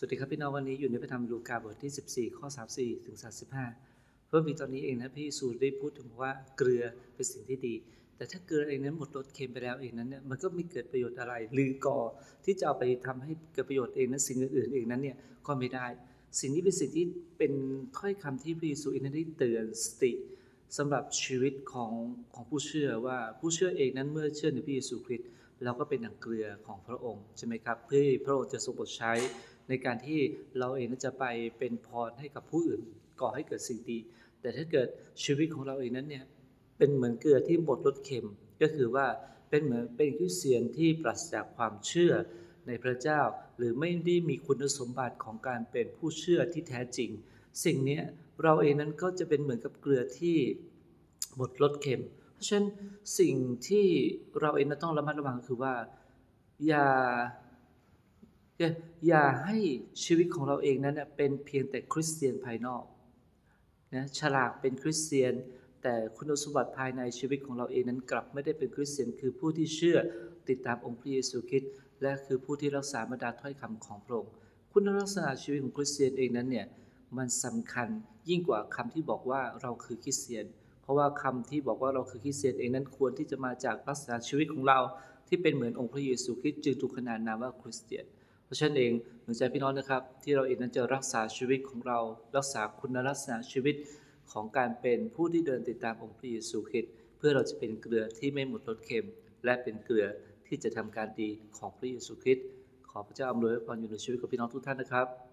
สวัสดีครับพี่น้องวันนี้อยู่ในพระธรรมลูกาบทที่ 14 ข้อ 34 ถึง 35 เพิ่มอีกตอนนี้เองนะพี่สูตรได้พูดถึงว่าเกลือเป็นสิ่งที่ดี แต่ถ้าเกลือเองนั้นหมดรสเค็มไปแล้วเองนั้นเนี่ยมันก็ไม่เกิดประโยชน์อะไร หรือก่อที่จะเอาไปทำให้เกิดประโยชน์เองนั้นสิ่งอื่นๆเองนั้นเนี่ยก็ไม่ได้ สิ่งนี้เป็นสิ่งที่เป็นถ้อยคำที่พระเยซูเองนั้นได้เตือนสติสำหรับชีวิตของของผู้เชื่อว่าผู้เชื่อเองนั้นเมื่อเชื่อในพระเยซูคริสต์เราก็เป็นดังเกลือของพระองค์ใช่ไหมครับเพื่อพระองค์จะทรงโปรดใช้ ในการที่เราเองนั้นจะไปเป็นพรให้กับผู้อื่นก่อให้เกิดสิ่งดี แต่ถ้าเกิดชีวิตของเราเองนั้นเนี่ยเป็นเหมือนเกลือที่หมดรสเค็ม ก็คือว่าเป็นเหมือนเป็นคริสเตียนที่ปราศจากความเชื่อในพระเจ้า หรือไม่ได้มีคุณสมบัติของการเป็นผู้เชื่อที่แท้จริง สิ่งนี้เราเองนั้นก็จะเป็นเหมือนกับเกลือที่หมดรสเค็ม เพราะฉะนั้นสิ่งที่เราเองนั้นต้องระมัดระวังคือว่าอย่า อย่าให้ชีวิตของเราเองนั้นเป็นเพียงแต่คริสเตียนภายนอกนะฉลากเป็นคริสเตียน แต่คุณสมบัติภายในชีวิตของเราเองนั้นกลับไม่ได้เป็นคริสเตียน คือผู้ที่เชื่อติดตามองค์พระเยซูคริสต์และคือผู้ที่รักษาบรรดาถ้อยคำของพระองค์คุณลักษณะชีวิตของคริสเตียนเองนั้นเนี่ยมันสำคัญยิ่งกว่าคำที่บอกว่าเราคือคริสเตียน เพราะว่าคำที่บอกว่าเราคือคริสเตียนเองนั้นควรที่จะมาจากลักษณะชีวิตของเราที่เป็นเหมือนองค์พระเยซูคริสต์จึงถูกขนานนามว่าคริสเตียน เพราะฉะนั้นเองหนุนใจพี่น้องนะครับ ที่เราเองนั้นจะรักษาชีวิตของเรารักษาคุณลักษณะชีวิตของการเป็นผู้ที่เดินติดตามองค์พระเยซูคริสต์เพื่อเราจะเป็นเกลือที่ไม่หมดรสเค็ม และเป็นเกลือที่จะทำการดีของพระเยซูคริสต์ขอพระเจ้าอำนวยพรอยู่ในชีวิตของพี่น้องทุกท่านนะครับ